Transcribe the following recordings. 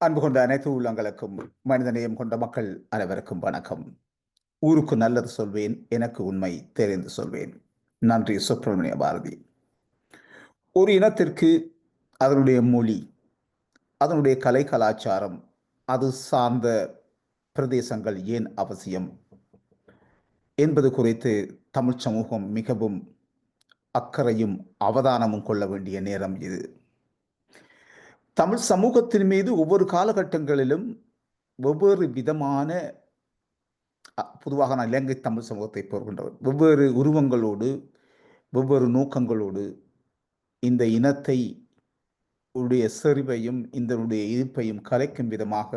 அன்பு கொண்ட அனைத்து உள்ளங்களுக்கும் மனிதநேயம் கொண்ட மக்கள் அனைவருக்கும் வணக்கம். ஊருக்கு நல்லது சொல்வேன் எனக்கு உண்மை தெரிந்து சொல்வேன். நன்றி சுப்பிரமணிய பாரதி. ஒரு இனத்திற்கு அதனுடைய மொழி அதனுடைய கலை கலாச்சாரம் அது சார்ந்த பிரதேசங்கள் ஏன் அவசியம் என்பது குறித்து தமிழ் சமூகம் மிகவும் அக்கறையும் அவதானமும் கொள்ள வேண்டிய நேரம் இது. தமிழ் சமூகத்தின் மீது ஒவ்வொரு காலகட்டங்களிலும் வெவ்வேறு விதமான பொதுவாக நான் இலங்கை தமிழ் சமூகத்தை போர்கின்றவர் வெவ்வேறு உருவங்களோடு வெவ்வேறு நோக்கங்களோடு இந்த இனத்தை உடைய செறிவையும் இதனுடைய இருப்பையும் கலைக்கும் விதமாக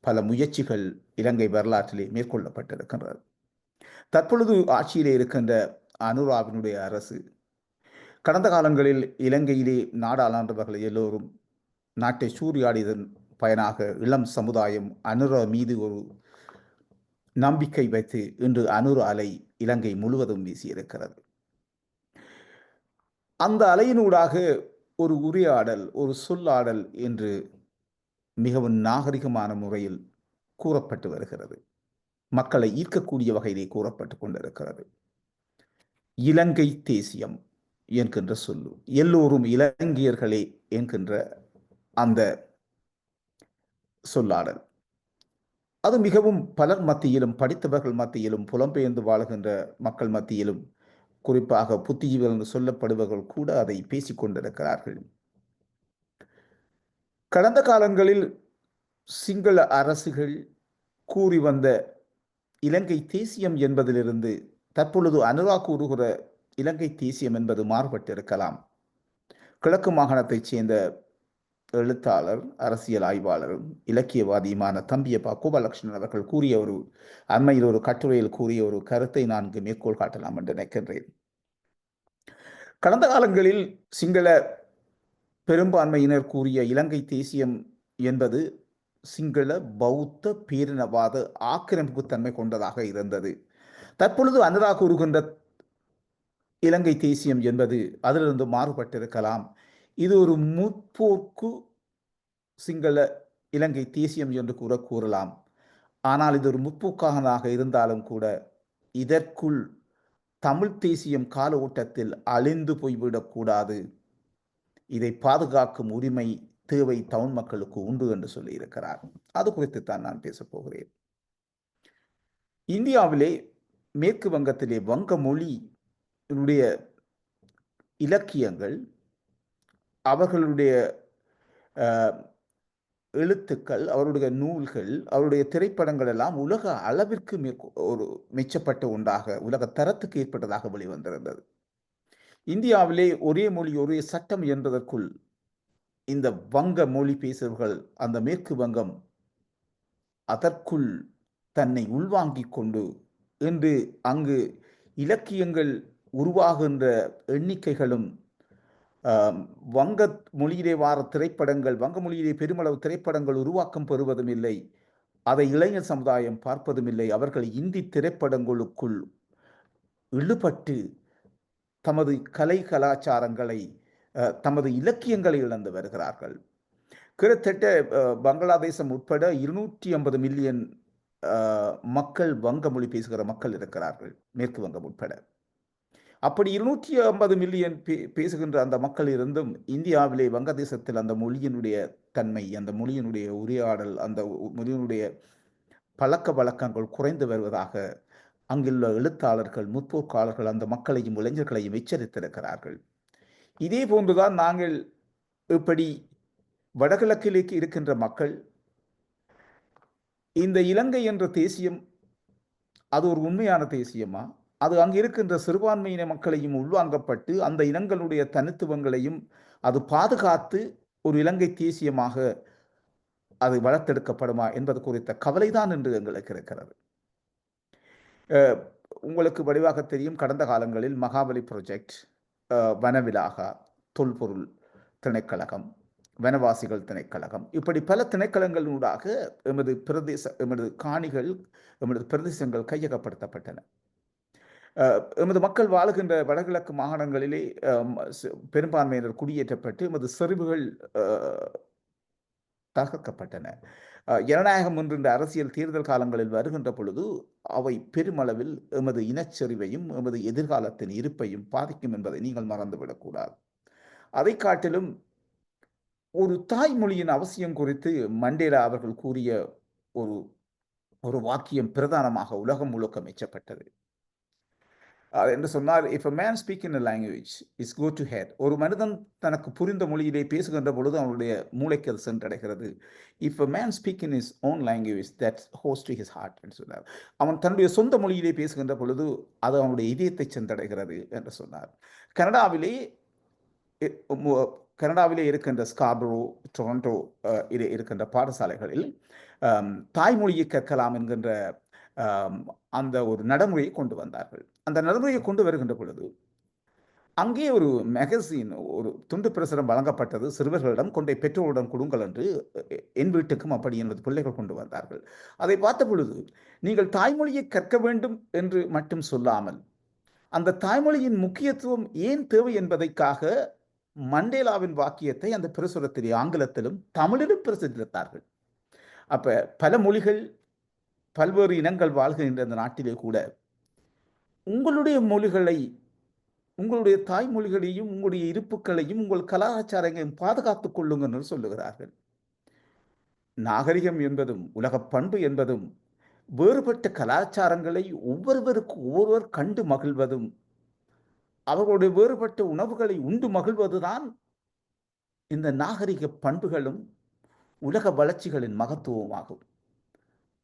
பல முயற்சிகள் இலங்கை வரலாற்றிலே மேற்கொள்ளப்பட்டிருக்கின்றது. தற்பொழுது ஆட்சியிலே இருக்கின்ற அனுராவினுடைய அரசு கடந்த காலங்களில் இலங்கையிலே நாடாளாண்டவர்கள் எல்லோரும் நாட்டை சூறையாடியதன் பயனாக இளம் சமுதாயம் அனுர மீது ஒரு நம்பிக்கை வைத்து இன்று அனுர அலை இலங்கை முழுவதும் வீசியிருக்கிறது. அந்த அலையினூடாக ஒரு உரையாடல் ஒரு சொல்லாடல் என்று மிகவும் நாகரிகமான முறையில் கூறப்பட்டு வருகிறது. மக்களை ஈர்க்கக்கூடிய வகையிலே கூறப்பட்டு கொண்டிருக்கிறது. இலங்கை தேசியம் என்கின்ற சொல்லு எல்லோரும் இலங்கையர்களே என்கின்ற அந்த சொல்லாடல். அது மிகவும் பலர் மத்தியிலும் படித்தவர்கள் மத்தியிலும் புலம்பெயர்ந்து வாழுகின்ற மக்கள் மத்தியிலும் குறிப்பாக புத்திஜீவிகள் என்று சொல்லப்படுபவர்கள் கூட அதை பேசிக் கொண்டிருக்கிறார்கள். கடந்த காலங்களில் சிங்கள அரசுகள் கூறி வந்த இலங்கை தேசியம் என்பதிலிருந்து தற்பொழுது அனுரா கூறுகிற இலங்கை தேசியம் என்பது மாறுபட்டிருக்கலாம். கிழக்கு மாகாணத்தைச் சேர்ந்த எழுத்தாளர் அரசியல் ஆய்வாளரும் இலக்கியவாதியுமான தம்பியப்பா கோபாலகிருஷ்ணன் அவர்கள் கூறிய ஒரு அண்மையில் ஒரு கட்டுரையில் கூறிய ஒரு கருத்தை நான் மேற்கோள் காட்டலாம் என்று நினைக்கின்றேன். கடந்த காலங்களில் சிங்கள பெரும்பான்மையினர் கூறிய இலங்கை தேசியம் என்பது சிங்கள பௌத்த பேரினவாத ஆக்கிரமிப்பு தன்மை கொண்டதாக இருந்தது. தற்பொழுது அன்னதாக கூறுகின்ற இலங்கை தேசியம் என்பது அதிலிருந்து மாறுபட்டிருக்கலாம். இது ஒரு முற்போக்கு சிங்கள இலங்கை தேசியம் என்று கூற கூறலாம். ஆனால் இது ஒரு முற்போக்கானதாக இருந்தாலும் கூட இதற்குள் தமிழ் தேசியம் கால ஓட்டத்தில் அழிந்து போய்விடக்கூடாது இதை பாதுகாக்கும் உரிமை தேவை தமிழ் மக்களுக்கு உண்டு என்று சொல்லியிருக்கிறார். அது குறித்து தான் நான் பேசப் போகிறேன். இந்தியாவிலே மேற்கு வங்கத்திலே வங்க மொழியினுடைய இலக்கியங்கள் அவர்களுடைய எழுத்துக்கள் அவருடைய நூல்கள் அவருடைய திரைப்படங்கள் எல்லாம் உலக அளவிற்கு ஒரு மெச்சப்பட்ட ஒன்றாக உலக தரத்துக்கு ஏற்பட்டதாக வெளிவந்திருந்தது. இந்தியாவிலே ஒரே மொழி ஒரே சட்டம் என்பதற்குள் இந்த வங்க மொழி பேசுபவர்கள் அந்த மேற்கு வங்கம் அதற்குள் தன்னை உள்வாங்கிக் கொண்டு இன்று அங்கு இலக்கியங்கள் உருவாகின்ற எண்ணிக்கைகளும் வங்க மொழியிலே வார திரைப்படங்கள் வங்க மொழியிலே பெருமளவு திரைப்படங்கள் உருவாக்கம் பெறுவதும் இல்லை. அதை இளைஞர் சமுதாயம் பார்ப்பதும் இல்லை. அவர்கள் இந்தி திரைப்படங்களுக்குள் இழுபட்டு தமது கலை கலாச்சாரங்களை தமது இலக்கியங்களை இழந்து வருகிறார்கள். கிட்டத்தட்ட பங்களாதேசம் உட்பட இருநூற்றி ஐம்பது மில்லியன் மக்கள் வங்க மொழி பேசுகிற மக்கள் இருக்கிறார்கள். மேற்கு வங்கம் உட்பட. அப்படி இருநூற்றி ஐம்பது மில்லியன் பே பேசுகின்ற அந்த மக்கள் இருந்தும் இந்தியாவிலே வங்கதேசத்தில் அந்த மொழியினுடைய தன்மை அந்த மொழியினுடைய உரையாடல் அந்த மொழியினுடைய பழக்க வழக்கங்கள் குறைந்து வருவதாக அங்குள்ள எழுத்தாளர்கள் முற்போக்காளர்கள் அந்த மக்களையும் இளைஞர்களையும் எச்சரித்திருக்கிறார்கள். இதே போன்றுதான் நாங்கள் இப்படி வடகிழக்கிலேக்கு இருக்கின்ற மக்கள் இந்த இலங்கை என்ற தேசியம் அது ஒரு உண்மையான தேசியமா? அது அங்கு இருக்கின்ற சிறுபான்மையின மக்களையும் உள்வாங்கப்பட்டு அந்த இனங்களுடைய தனித்துவங்களையும் அது பாதுகாத்து ஒரு இலங்கை தேசியமாக அது வளர்த்தெடுக்கப்படுமா என்பது குறித்த கவலைதான் என்று எங்களுக்கு இருக்கிறது. உங்களுக்கு வடிவாக தெரியும் கடந்த காலங்களில் மகாபலி ப்ரொஜெக்ட் வனவிலாகா தொல்பொருள் திணைக்கழகம் வனவாசிகள் திணைக்கழகம் இப்படி பல திணைக்களங்களூடாக எமது பிரதேச எமது காணிகள் எமது பிரதேசங்கள் கையகப்படுத்தப்பட்டன. எமது மக்கள் வாழுகின்ற வடகிழக்கு மாகாணங்களிலே பெரும்பான்மையினர் குடியேற்றப்பட்டு எமது செறிவுகள் தகர்க்கப்பட்டன. ஜனநாயகம் என்கின்ற அரசியல் தேர்தல் காலங்களில் வருகின்ற பொழுது அவை பெருமளவில் எமது இனச்சரிவையும் எமது எதிர்காலத்தின் இருப்பையும் பாதிக்கும் என்பதை நீங்கள் மறந்துவிடக்கூடாது அதை காட்டிலும் ஒரு தாய்மொழியின் அவசியம் குறித்து மண்டேலா அவர்கள் கூறிய ஒரு ஒரு வாக்கியம் பிரதானமாக உலகம் முழுக்க மெச்சப்பட்டது. என்று சொன்னால் if a man speak in a language is go to head ஒரு மனிதன் தனக்கு புரிந்த மொழியிலே பேசுகின்ற பொழுது அவனுடைய மூளைக்கு அது சென்றடைகிறது. If a man speak in his own language that goes to his heart என்று சொன்னார். அவன் தன்னுடைய சொந்த மொழியிலே பேசுகின்ற பொழுது அது அவனுடைய இதயத்தை சென்றடைகிறது என்று சொன்னார். கனடாவிலே கனடாவிலே இருக்கின்ற ஸ்காப்ரோ டொரண்டோ இது இருக்கின்ற பாடசாலைகளில் தாய்மொழியை கற்கலாம் என்கின்ற அந்த ஒரு நடைமுறையை கொண்டு வந்தார்கள். அந்த நடைமுறையை கொண்டு வருகின்ற பொழுது அங்கே ஒரு மேகசின் ஒரு துண்டு பிரசுரம் வழங்கப்பட்டது. சிறுவர்களிடம் கொண்டே பெற்றோரிடம் கொடுங்கள் என்று என் வீட்டுக்கும் அப்படி எனது பிள்ளைகள் கொண்டு வந்தார்கள். அதை பார்த்த பொழுது நீங்கள் தாய்மொழியை கற்க வேண்டும் என்று மட்டும் சொல்லாமல் அந்த தாய்மொழியின் முக்கியத்துவம் ஏன் தேவை என்பதைக்காக மண்டேலாவின் வாக்கியத்தை அந்த பிரசுரத்திலே ஆங்கிலத்திலும் தமிழிலும் பிரசுரித்தார்கள். அப்போ பல மொழிகள் பல்வேறு இனங்கள் வாழ்கின்ற இந்த நாட்டிலே கூட உங்களுடைய மொழிகளை உங்களுடைய தாய்மொழிகளையும் உங்களுடைய இருப்புகளையும் உங்கள் கலாச்சாரங்களையும் பாதுகாத்துக் கொள்ளுங்கள் என்று சொல்லுகிறார்கள். நாகரிகம் என்பதும் உலகப் பண்பு என்பதும் வேறுபட்ட கலாச்சாரங்களை ஒவ்வொருவருக்கு ஒவ்வொருவர் கண்டு மகிழ்வதும் அவர்களுடைய வேறுபட்ட உணவுகளை உண்டு மகிழ்வதுதான் இந்த நாகரிக பண்புகளும் உலக வளர்ச்சிகளின் மகத்துவமாகும்.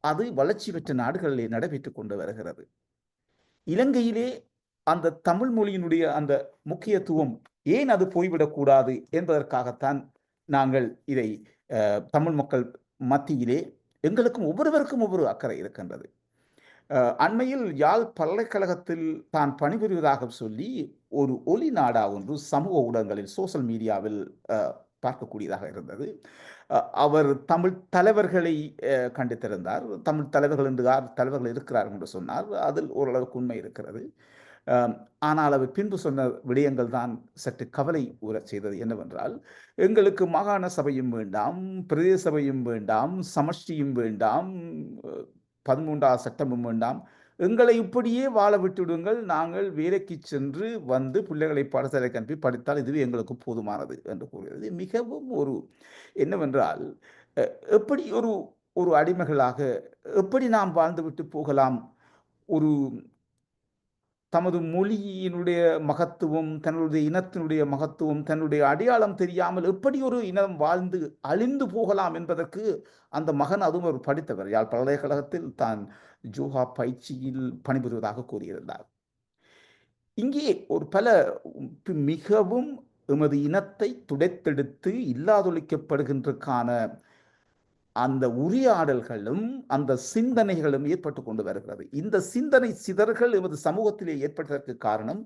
அது வளர்ச்சி பெற்ற நாடுகளிலே நடைபெற்றுக் கொண்டு வருகிறது. இலங்கையிலே அந்த தமிழ் மொழியினுடைய அந்த முக்கியத்துவம் ஏன் அது போய்விடக்கூடாது என்பதற்காகத்தான் நாங்கள் இதை தமிழ் மக்கள் மத்தியிலே எங்களுக்கும் ஒவ்வொருவருக்கும் ஒவ்வொரு அக்கறை இருக்கின்றது. அண்மையில் யாழ் பல்கலைக்கழகத்தில் தான் பணிபுரிவதாக சொல்லி ஒரு ஒலி நாடா ஒன்று சமூக ஊடகங்களில் சோஷியல் மீடியாவில் பார்க்கக்கூடியதாக இருந்தது. அவர் தமிழ் தலைவர்களை கண்டித்திருந்தார். தமிழ் தலைவர்கள் என்று யார் தலைவர்கள் இருக்கிறார்கள் என்று சொன்னார். அதில் ஓரளவுக்கு உண்மை இருக்கிறது. ஆனால் அவர் பின்பு சொன்ன விடயங்கள் தான் சற்று கவலை ஊறச் செய்தது என்னவென்றால் எங்களுக்கு மாகாண சபையும் வேண்டாம் பிரதேச சபையும் வேண்டாம் சமஷ்டியும் வேண்டாம் பதிமூன்றாம் பதிமூன்றாவது சட்டமும் வேண்டாம் எங்களை இப்படியே வாழ விட்டுவிடுங்கள். நாங்கள் வேலைக்கு சென்று வந்து பிள்ளைகளை பாடசாலைக்கு அனுப்பி படித்தால் இதுவே எங்களுக்கு போதுமானது என்று கூறுகிறது. மிகவும் ஒரு என்னவென்றால் எப்படி ஒரு ஒரு அடிமைகளாக எப்படி நாம் வாழ்ந்துவிட்டு போகலாம்? ஒரு தமது மொழியினுடைய மகத்துவம் தன்னுடைய இனத்தினுடைய மகத்துவம் தன்னுடைய அடையாளம் தெரியாமல் எப்படி ஒரு இனம் வாழ்ந்து அழிந்து போகலாம் என்பதற்கு அந்த மகன் அதுவும் ஒரு படித்தவர். யாழ் பல்கலைக்கழகத்தில் தான் ஜோஹா பயிற்சியில் பணிபுரிவதாக கூறியிருந்தார். இங்கே ஒரு பல மிகவும் எமது இனத்தை துடைத்தெடுத்து இல்லாதொழிக்கப்படுகின்றக்கான அந்த உரையாடல்களும் அந்த சிந்தனைகளும் ஏற்பட்டு கொண்டு வருகிறது. இந்த சிந்தனை சிதறல்கள் எமது சமூகத்திலே ஏற்பட்டதற்கு காரணம்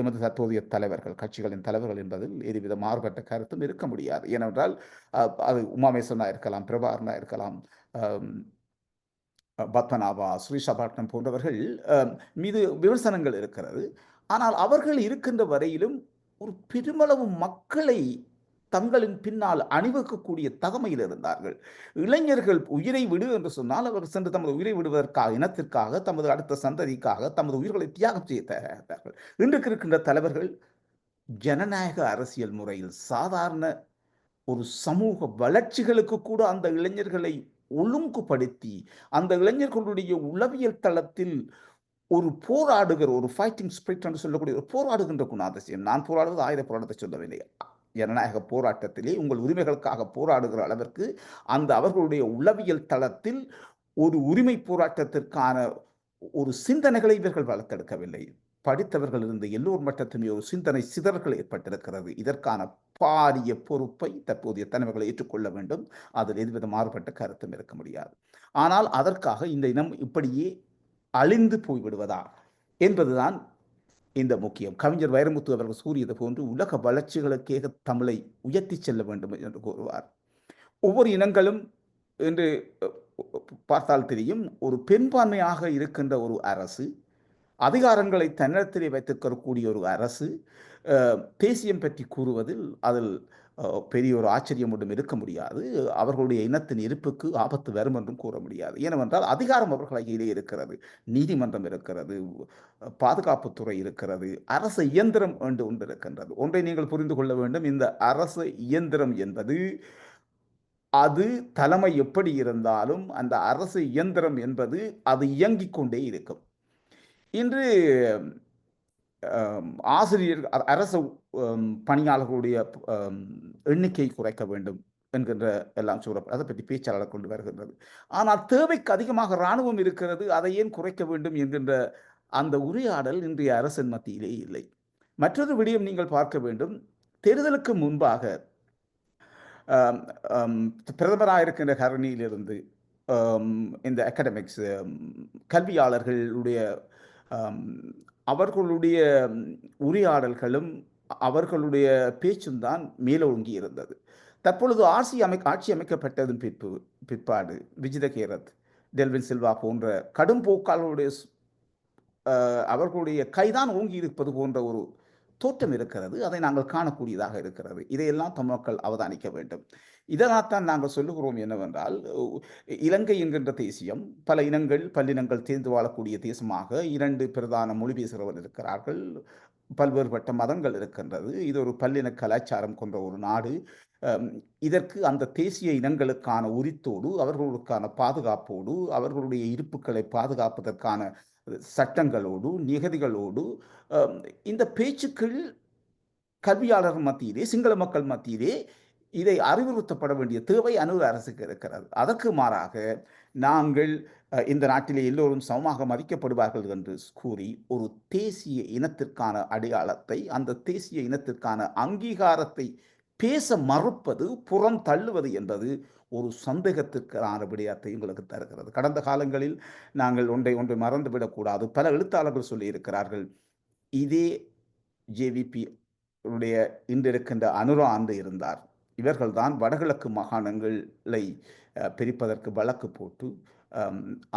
எமது தற்போதைய தலைவர்கள் கட்சிகளின் தலைவர்கள் என்பதில் எதுவித மாறுபட்ட கருத்தும் இருக்க முடியாது. ஏனென்றால் அது உமாமேசனாக இருக்கலாம் பிரபாகரனாக இருக்கலாம் பத்மநாபா ஸ்ரீஷாபாட்னம் போன்றவர்கள் மீது விமர்சனங்கள் இருக்கிறது. ஆனால் அவர்கள் இருக்கின்ற வரையிலும் ஒரு பெருமளவு மக்களை தங்களின் பின்னால் அணிவகுக்கக்கூடிய தகமையில் இருந்தார்கள். இளைஞர்கள் உயிரை விடு என்று சொன்னால் அவர் சென்று தமது உயிரை விடுவதற்காக இனத்திற்காக தமது அடுத்த சந்ததிக்காக தமது உயிர்களை தியாகம் செய்ய தயாரித்தார்கள் இன்றைக்கு இருக்கின்ற தலைவர்கள் ஜனநாயக அரசியல் முறையில் சாதாரண ஒரு சமூக வளர்ச்சிகளுக்கு கூட அந்த இளைஞர்களை ஒழுங்குபடுத்தி அந்த இளைஞர்களுடைய உளவியல் தளத்தில் ஒரு போராடுகிற ஒரு ஃபைட்டிங் ஸ்பிரிட் என்று சொல்லக்கூடிய ஒரு போராடுகின்ற குணாதிசயம். நான் போராடுவது ஆயுத போராட்டத்தை சொல்லவில்லை. ஜனநாயக போராட்டத்திலே உங்கள் உரிமைகளுக்காக போராடுகிற அளவிற்கு அந்த அவர்களுடைய உளவியல் தளத்தில் ஒரு உரிமை போராட்டத்திற்கான ஒரு சிந்தனைகளை இவர்கள் வளர்த்தெடுக்கவில்லை. படித்தவர்கள் இருந்த எல்லோர் மட்டத்திலுமே ஒரு சிந்தனை சிதறல்கள் ஏற்பட்டிருக்கிறது. இதற்கான பாரிய பொறுப்பை தற்போதைய தலைவர்கள் ஏற்றுக்கொள்ள வேண்டும். அதில் எதுவித மாறுபட்ட கருத்தும் இருக்க முடியாது. ஆனால் அதற்காக இந்த இனம் இப்படியே அழிந்து போய்விடுவதா என்பதுதான் இந்த முக்கியம். கவிஞர் வைரமுத்து அவர்கள் கூறியது போன்று உலக வளர்ச்சிகளுக்கேக தமிழை உயர்த்தி செல்ல வேண்டும் என்று கூறுவார். ஒவ்வொரு இனங்களும் என்று பார்த்தால் தெரியும் ஒரு பெரும்பான்மையாக இருக்கின்ற ஒரு அரசு அதிகாரங்களை தன்னிடத்திலே வைத்திருக்கக்கூடிய ஒரு அரசு தேசியம் பற்றி கூறுவதில் அதில் பெரிய ஒரு ஆச்சரியம் ஒன்றும் இருக்க முடியாது. அவர்களுடைய இனத்தின் இருப்புக்கு ஆபத்து வரும் என்றும் கூற முடியாது. ஏனென்றால் அதிகாரம் அவர்கள் கையிலே இருக்கிறது. நீதிமன்றம் இருக்கிறது. பாதுகாப்புத்துறை இருக்கிறது. அரசு இயந்திரம் என்று ஒன்று இருக்கின்றது. ஒன்றை நீங்கள் புரிந்து கொள்ள வேண்டும். இந்த அரசு இயந்திரம் என்பது அது தலைமை எப்படி இருந்தாலும் அந்த அரசு இயந்திரம் என்பது அது இயங்கிக் கொண்டே இருக்கும். இன்று ஆசிரியர் அரசு பணியாளர்களுடைய எண்ணிக்கை குறைக்க வேண்டும் என்கின்ற எல்லாம் சொல்ல அதை பற்றி பேச்சாளர் கொண்டு வருகின்றது. ஆனால் தேவைக்கு அதிகமாக இராணுவம் இருக்கிறது அதை ஏன் குறைக்க வேண்டும் என்கின்ற அந்த உரையாடல் இன்றைய அரசின் மத்தியிலே இல்லை. மற்றொரு விடயம் நீங்கள் பார்க்க வேண்டும். தேர்தலுக்கு முன்பாக பிரதமராக இருக்கின்ற கரணியிலிருந்து இந்த அகாடமிக்ஸ் கல்வியாளர்களுடைய அவர்களுடைய உரையாடல்களும் அவர்களுடைய பேச்சும் தான் மேலோங்கி இருந்தது. தற்பொழுது ஆட்சி அமை ஆட்சி அமைக்கப்பட்டதன் பிற்பு பிற்பாடு விஜித கேரத் டெல்வின் சில்வா போன்ற கடும் போக்காளர்களுடைய அவர்களுடைய கைதான் ஓங்கி இருப்பது போன்ற ஒரு தோற்றம் இருக்கிறது. அதை நாங்கள் காணக்கூடியதாக இருக்கிறது. இதையெல்லாம் தமிழ் மக்கள் அவதானிக்க வேண்டும். இதனால்தான் நாங்கள் சொல்லுகிறோம் என்னவென்றால் இலங்கை என்கின்ற தேசியம் பல இனங்கள் பல்லினங்கள் தேர்ந்து வாழக்கூடிய தேசமாக இரண்டு பிரதான மொழி பேசுகிறவர் இருக்கிறார்கள். பல்வேறுபட்ட மதங்கள் இருக்கின்றது. இது ஒரு பல்லின கலாச்சாரம் கொண்ட ஒரு நாடு. இதற்கு அந்த தேசிய இனங்களுக்கான உரித்தோடு அவர்களுக்கான பாதுகாப்போடு அவர்களுடைய இருப்புக்களை பாதுகாப்பதற்கான சட்டங்களோடு நிகதிகளோடு இந்த பேச்சுக்கள் கல்வியாளர் மத்தியிலே சிங்கள மக்கள் மத்தியிலே இதை அறிவுறுத்தப்பட வேண்டிய தேவை அனுர அரசுக்கு இருக்கிறது. அதற்கு மாறாக நாங்கள் இந்த நாட்டிலே எல்லோரும் சமமாக மதிக்கப்படுவார்கள் என்று கூறி ஒரு தேசிய இனத்திற்கான அடையாளத்தை அந்த தேசிய இனத்திற்கான அங்கீகாரத்தை பேச மறுப்பது புறம் தள்ளுவது என்பது ஒரு சந்தேகத்திற்கான விடயத்தை உங்களுக்கு தருகிறது. கடந்த காலங்களில் நாங்கள் ஒன்றை ஒன்றை மறந்துவிடக்கூடாது பல எழுத்தாளர்கள் சொல்லியிருக்கிறார்கள் இதே ஜேவிபி உடைய இன்று அனுரா ஆண்டு இருந்தார். இவர்கள்தான் வடகிழக்கு மாகாணங்களை பிரிப்பதற்கு வழக்கு போட்டு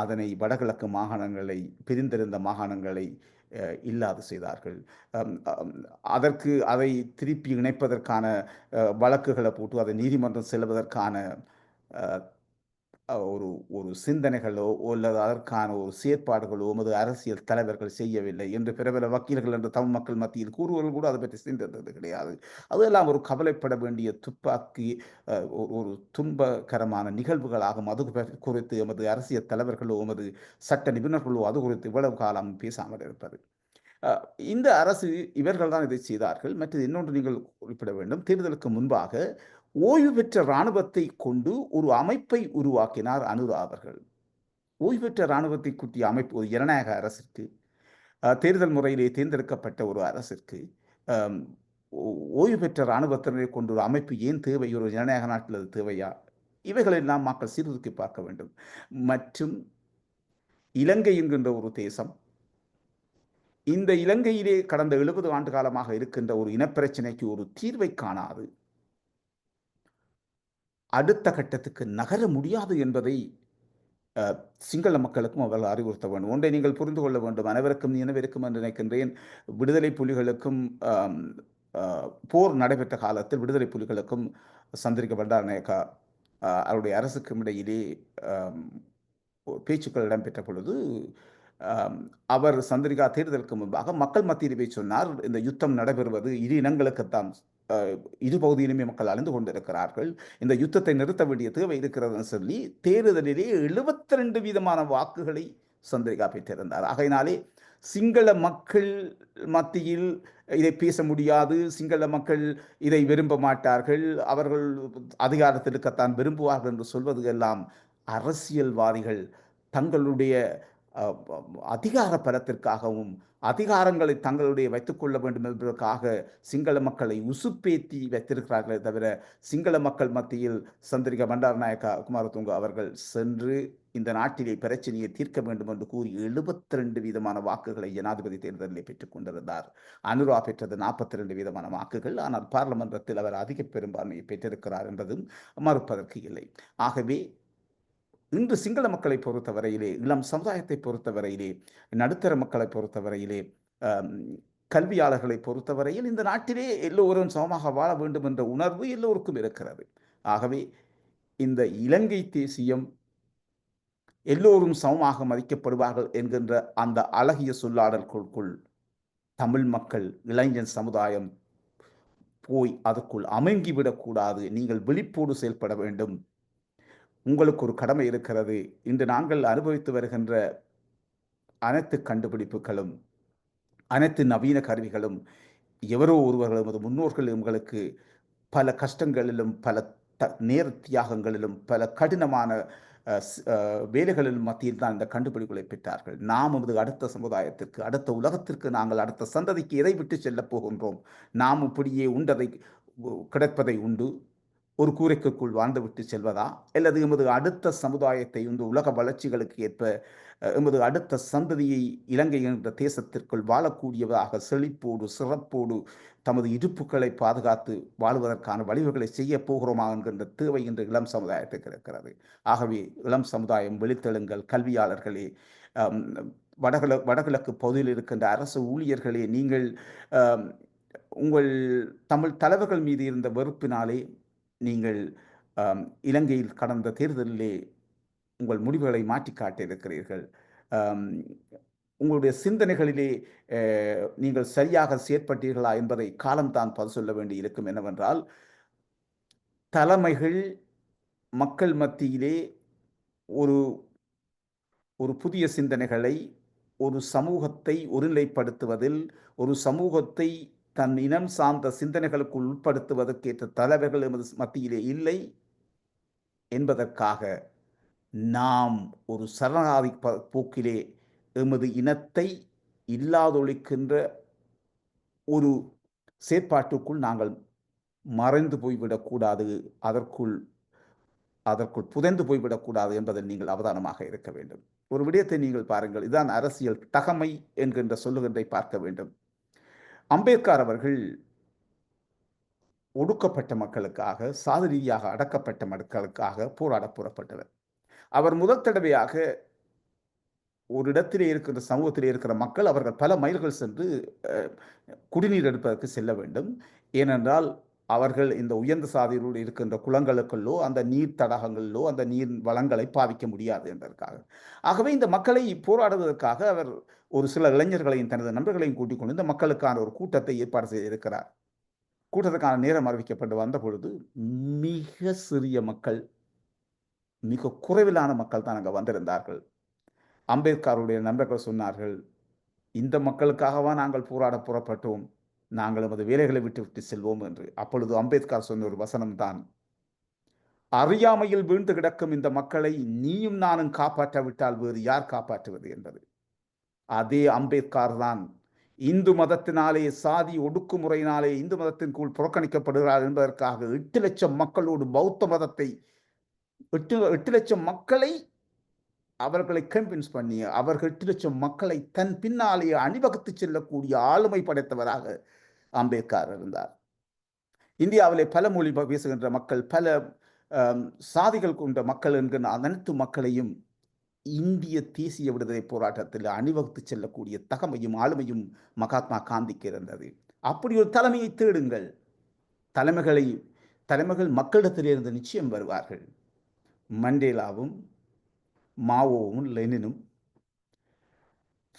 அதனை வடகிழக்கு மாகாணங்களை பிரிந்திருந்த மாகாணங்களை இல்லாது செய்தார்கள். அதற்கு அதை திருப்பி இணைப்பதற்கான வழக்குகளை போட்டு அதை நீதிமன்றம் செல்வதற்கான ஒரு ஒரு சிந்தனைகளோ அல்லது அதற்கான ஒரு செயற்பாடுகளோ உமது அரசியல் தலைவர்கள் செய்யவில்லை என்று பிரபல வக்கீல்கள் என்று தமிழ் மக்கள் மத்தியில் கூறுவர்கள் கூட அதை பற்றி சிந்தித்தது கிடையாது. அதெல்லாம் ஒரு கவலைப்பட வேண்டிய துப்பாக்கி ஒரு ஒரு துன்பகரமான நிகழ்வுகளாகும். அது குறித்து எமது அரசியல் தலைவர்களோ எமது சட்ட நிபுணர்களோ அது குறித்து இவ்வளவு காலம் பேசாமல் இருப்பது. இந்த அரசு இவர்கள் தான் இதை செய்தார்கள். மற்றது இன்னொன்று நீங்கள் குறிப்பிட வேண்டும். தேர்தலுக்கு முன்பாக ஓய்வு பெற்ற இராணுவத்தை கொண்டு ஒரு அமைப்பை உருவாக்கினார் அனுரா அவர்கள். ஓய்வு பெற்ற இராணுவத்தை குட்டிய அமைப்பு ஒரு ஜனநாயக அரசிற்கு தேர்தல் முறையிலே தேர்ந்தெடுக்கப்பட்ட ஒரு அரசிற்கு ஓ- ஓய்வு பெற்ற இராணுவத்தினரை கொண்டு ஒரு அமைப்பு ஏன் தேவை? ஒரு ஜனநாயக நாட்டில் அது தேவையா? இவைகளெல்லாம் மக்கள் சீர்தூக்கி பார்க்க வேண்டும். மற்றும் இலங்கை என்கின்ற ஒரு தேசம் இந்த இலங்கையிலே கடந்த எழுபது ஆண்டு காலமாக இருக்கின்ற ஒரு இனப்பிரச்சனைக்கு ஒரு தீர்வை காணாது. அடுத்த கட்டத்துக்கு நகர முடியாது என்பதை சிங்கள மக்களுக்கும் அவர்கள் அறிவுறுத்த வேண்டும். ஒன்றை நீங்கள் புரிந்து கொள்ள வேண்டும். அனைவருக்கும் நினைவிருக்கும் என்று நினைக்கின்றேன் விடுதலை புலிகளுக்கும் போர் நடைபெற்ற காலத்தில் விடுதலை புலிகளுக்கும் சந்திரிக்க பண்டாரநாயக்கா அவருடைய அரசுக்கும் இடையிலே பேச்சுக்கள் இடம்பெற்ற பொழுது அவர் சந்திரிகா தேர்தலுக்கு முன்பாக மக்கள் மத்தியிலே போய் சொன்னார் இந்த யுத்தம் நடைபெறுவது இரு இனங்களுக்குத்தான் இரு பகுதியிலுமே மக்கள் அழிந்து கொண்டிருக்கிறார்கள். இந்த யுத்தத்தை நிறுத்த வேண்டிய தேவை இருக்கிறதுன்னு சொல்லி தேர்தலிலே எழுபத்தி ரெண்டு வீதமான வாக்குகளை சந்திரிகா பெற்றிருந்தார். ஆகையினாலே சிங்கள மக்கள் மத்தியில் இதை பேச முடியாது. சிங்கள மக்கள் இதை விரும்ப மாட்டார்கள். அவர்கள் அதிகாரத்தில் இருக்கத்தான் விரும்புவார்கள் என்று சொல்வது எல்லாம் அரசியல்வாதிகள் தங்களுடைய அதிகார பலத்திற்காகவும் அதிகாரங்களை தங்களுடைய வைத்துக்கொள்ள வேண்டும் என்பதற்காக சிங்கள மக்களை உசுப்பேத்தி வைத்திருக்கிறார்களே தவிர சிங்கள மக்கள் மத்தியில் சந்திரிகா பண்டாரநாயக்கா குமாரதுங்க அவர்கள் சென்று இந்த நாட்டிலே பிரச்சனையை தீர்க்க வேண்டும் என்று கூறி எழுபத்தி ரெண்டு வீதமான வாக்குகளை ஜனாதிபதி தேர்தலில் பெற்றுக் கொண்டிருந்தார். அனுரா பெற்றது நாற்பத்தி ரெண்டு வீதமான வாக்குகள். ஆனால் பாராளுமன்றத்தில் அவர் அதிக பெரும்பான்மையை பெற்றிருக்கிறார் என்பதும் மறுப்பதற்கு இல்லை. ஆகவே இன்று சிங்கள மக்களை பொறுத்தவரையிலே இளம் சமுதாயத்தை பொறுத்தவரையிலே நடுத்தர மக்களை பொறுத்தவரையிலே கல்வியாளர்களை பொறுத்தவரையில் இந்த நாட்டிலே எல்லோரும் சமமாக வாழ வேண்டும் என்ற உணர்வு எல்லோருக்கும் இருக்கிறது. ஆகவே இந்த இலங்கை தேசியம் எல்லோரும் சமமாக மதிக்கப்படுவார்கள் என்கின்ற அந்த அழகிய சொல்லாடல்களுக்குள் தமிழ் மக்கள் இளைஞன் சமுதாயம் போய் அதற்குள் அமங்கிவிடக்கூடாது நீங்கள் விழிப்போடு செயல்பட வேண்டும். உங்களுக்கு ஒரு கடமை இருக்கிறது. இன்று நாங்கள் அனுபவித்து வருகின்ற அனைத்து கண்டுபிடிப்புகளும் அனைத்து நவீன கருவிகளும் எவரோ ஒருவர்கள் எமது முன்னோர்கள் எங்களுக்கு பல கஷ்டங்களிலும் பல த நேர தியாகங்களிலும் பல கடினமான வேலைகளின் மத்தியில் தான் இந்த கண்டுபிடிப்புகளை பெற்றார்கள். நாம் நமது அடுத்த சமுதாயத்திற்கு அடுத்த உலகத்திற்கு நாங்கள் அடுத்த சந்ததிக்கு எதை விட்டு செல்லப் போகின்றோம்? நாம் இப்படியே உண்டதை கிடைப்பதை உண்டு. ஒரு கூரைக்குள் வாழ்ந்துவிட்டு செல்வதா? அல்லது எமது அடுத்த சமுதாயத்தை இந்த உலக வளர்ச்சிகளுக்கு ஏற்ப எமது அடுத்த சந்ததியை இலங்கை என்ற தேசத்திற்குள் வாழக்கூடியதாக செழிப்போடு சிறப்போடு தமது இருப்புகளை பாதுகாத்து வாழ்வதற்கான வழிவுகளை செய்ய போகிறோமா என்கின்ற தேவை இன்று இளம் சமுதாயத்துக்கு இருக்கிறது. ஆகவே இளம் சமுதாயம் வெளித்தெழுங்கள் கல்வியாளர்களே வடகிழ வடகிழக்கு பகுதியில் இருக்கின்ற அரசு ஊழியர்களே நீங்கள் உங்கள் தமிழ் தலைவர்கள் மீது இருந்த வெறுப்பினாலே நீங்கள் இலங்கையில் கடந்த தேர்தலிலே உங்கள் முடிவுகளை மாற்றி காட்டியிருக்கிறீர்கள் உங்களுடைய சிந்தனைகளிலே நீங்கள் சரியாக செயற்பட்டீர்களா என்பதை காலம்தான் பதில் சொல்ல வேண்டி இருக்கும் என்னவென்றால் தலைமைகள் மக்கள் மத்தியிலே ஒரு ஒரு புதிய சிந்தனைகளை ஒரு சமூகத்தை ஒருநிலைப்படுத்துவதில் ஒரு சமூகத்தை தன் இனம் சார்ந்த சிந்தனைகளுக்குள் உட்படுத்துவதற்கேற்ற தலைவர்கள் எமது மத்தியிலே இல்லை என்பதற்காக நாம் ஒரு சரணாதி போக்கிலே எமது இனத்தை இல்லாதொழிக்கின்ற ஒரு செயற்பாட்டுக்குள் நாங்கள் மறைந்து போய்விடக்கூடாது அதற்குள் அதற்குள் புதைந்து போய்விடக்கூடாது என்பதில் நீங்கள் அவதானமாக இருக்க வேண்டும். ஒரு விடயத்தை நீங்கள் பாருங்கள். இதுதான் அரசியல் தகமை என்கின்ற சொல்லுகின்றை பார்க்க வேண்டும். அம்பேத்கர் அவர்கள் ஒடுக்கப்பட்ட மக்களுக்காக சாது ரீதியாக அடக்கப்பட்ட மக்களுக்காக போராட புறப்பட்டவர். அவர் முதல் தடவையாக ஒரு இடத்திலே இருக்கின்ற சமூகத்திலே இருக்கிற மக்கள் அவர்கள் பல மைல்கள் சென்று குடிநீர் எடுப்பதற்கு செல்ல வேண்டும். ஏனென்றால் அவர்கள் இந்த உயர்ந்த சாதியில் இருக்கின்ற குளங்களுக்குள்ளோ அந்த நீர் தடாகங்களிலோ அந்த நீர் வளங்களை பாவிக்க முடியாது என்பதற்காக. ஆகவே இந்த மக்களை போராடுவதற்காக அவர் ஒரு சில இளைஞர்களையும் தனது நண்பர்களையும் கூட்டிக் கொண்டு இந்த மக்களுக்கான ஒரு கூட்டத்தை ஏற்பாடு செய்திருக்கிறார். கூட்டத்துக்கான நேரம் அறிவிக்கப்பட்டு வந்த பொழுது மிக சிறிய மக்கள் மிக குறைவிலான மக்கள் தான் அங்கே வந்திருந்தார்கள். அம்பேத்கருடைய நண்பர்கள் சொன்னார்கள் இந்த மக்களுக்காகவா நாங்கள் போராட புறப்பட்டோம்? நாங்கள் நமது வேலைகளை விட்டு விட்டு செல்வோம் என்று. அப்பொழுது அம்பேத்கர் சொன்ன ஒரு வசனம்தான் அறியாமையில் வீழ்ந்து கிடக்கும் இந்த மக்களை நீயும் நானும் காப்பாற்றாவிட்டால் வேறு யார் காப்பாற்றுவது? என்பது. அதே அம்பேத்கர் தான் இந்து மதத்தினாலே சாதி ஒடுக்குமுறையினாலே இந்து மதத்தின் கீழ் புறக்கணிக்கப்படுகிறார் என்பதற்காக எட்டு லட்சம் மக்களோடு பௌத்த மதத்தை எட்டு எட்டு லட்சம் மக்களை அவர்களை கன்வின்ஸ் பண்ணி அவர்கள் எட்டு லட்சம் மக்களை தன் பின்னாலே அணிவகுத்து செல்லக்கூடிய ஆளுமை படைத்தவராக அம்பேத்கர் இருந்தார். இந்தியாவிலே பல மொழி பேசுகின்ற மக்கள் பல சாதிகள் கொண்ட மக்கள் என்கிற அனைத்து மக்களையும் இந்திய தேசிய விடுதலை போராட்டத்தில் அணிவகுத்து செல்லக்கூடிய தகமையும் ஆளுமையும் மகாத்மா காந்திக்கு இருந்தது. அப்படி ஒரு தலைமையை தேடுங்கள். தலைமைகளை தலைமைகள் மக்களிடத்திலிருந்து நிச்சயம் வருவார்கள். மண்டேலாவும் மாவோவும் லெனினும்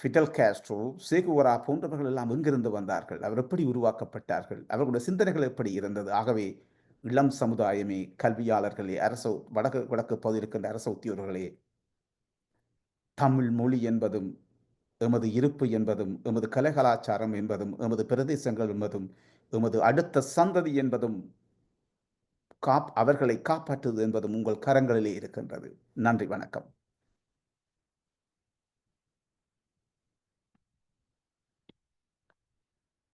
ஃபிடல் காஸ்ட்ரோ சேகுவரா போன்றவர்கள் எல்லாம் எங்கிருந்து வந்தார்கள்? அவர் எப்படி உருவாக்கப்பட்டார்கள்? அவர்களுடைய சிந்தனைகள் எப்படி இருந்தது? ஆகவே இளம் சமுதாயமே கல்வியாளர்களே அரச வடக்கு வடக்கு பகுதியில் இருக்கின்ற அரசு உத்தியோகர்களே தமிழ் மொழி என்பதும் எமது இருப்பு என்பதும் எமது கலை கலாச்சாரம் என்பதும் எமது பிரதேசங்கள் என்பதும் எமது அடுத்த சந்ததி என்பதும் காப் அவர்களை காப்பாற்றுவது என்பதும் உங்கள் கரங்களிலே இருக்கின்றது. நன்றி வணக்கம்.